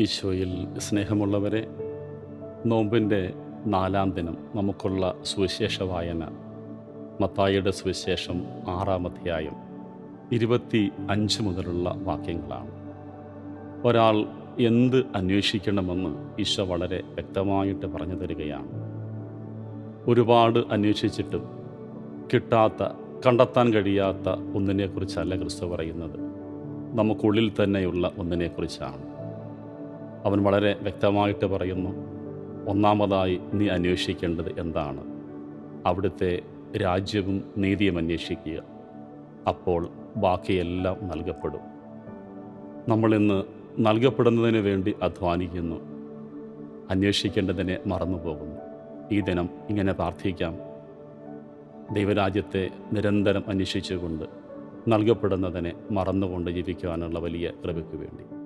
ഈശോയിൽ സ്നേഹമുള്ളവരെ നോമ്പിന്റെ നാലാം ദിനം നമുക്കുള്ള സുവിശേഷ വായന. മത്തായിയുടെ സുവിശേഷം ആറാം അധ്യായം ഇരുപത്തി അഞ്ച് മുതലുള്ള വാക്യങ്ങളാണ്. ഒരാൾ എന്ത് അന്വേഷിക്കണമെന്ന് ഈശോ വളരെ വ്യക്തമായിട്ട് പറഞ്ഞു തരികയാണ്. ഒരുപാട് അന്വേഷിച്ചിട്ടും കിട്ടാത്ത കണ്ടെത്താൻ കഴിയാത്ത ഒന്നിനെക്കുറിച്ചല്ല ക്രിസ്തു പറയുന്നത്. നമുക്കുള്ളിൽ തന്നെയുള്ള ഒന്നിനെക്കുറിച്ചാണ്. അവൻ വളരെ വ്യക്തമായിട്ട് പറയുന്നു ഒന്നാമതായി നീ അന്വേഷിക്കേണ്ടത് എന്താണ്? അവിടുത്തെ രാജ്യവും നീതിയും അന്വേഷിക്കുക. അപ്പോൾ ബാക്കിയെല്ലാം നൽകപ്പെടും. നമ്മളിന്ന് നൽകപ്പെടുന്നതിന് വേണ്ടി അധ്വാനിക്കുന്നു അന്വേഷിക്കേണ്ടതിനെ മറന്നുപോകുന്നു. ഈ ദിനം ഇങ്ങനെ പ്രാർത്ഥിക്കാം. ദൈവരാജ്യത്തെ നിരന്തരം അന്വേഷിച്ചുകൊണ്ട് നൽകപ്പെടുന്നതിനെ മറന്നുകൊണ്ട് ജീവിക്കുവാനുള്ള വലിയ കൃപയ്ക്ക് വേണ്ടി.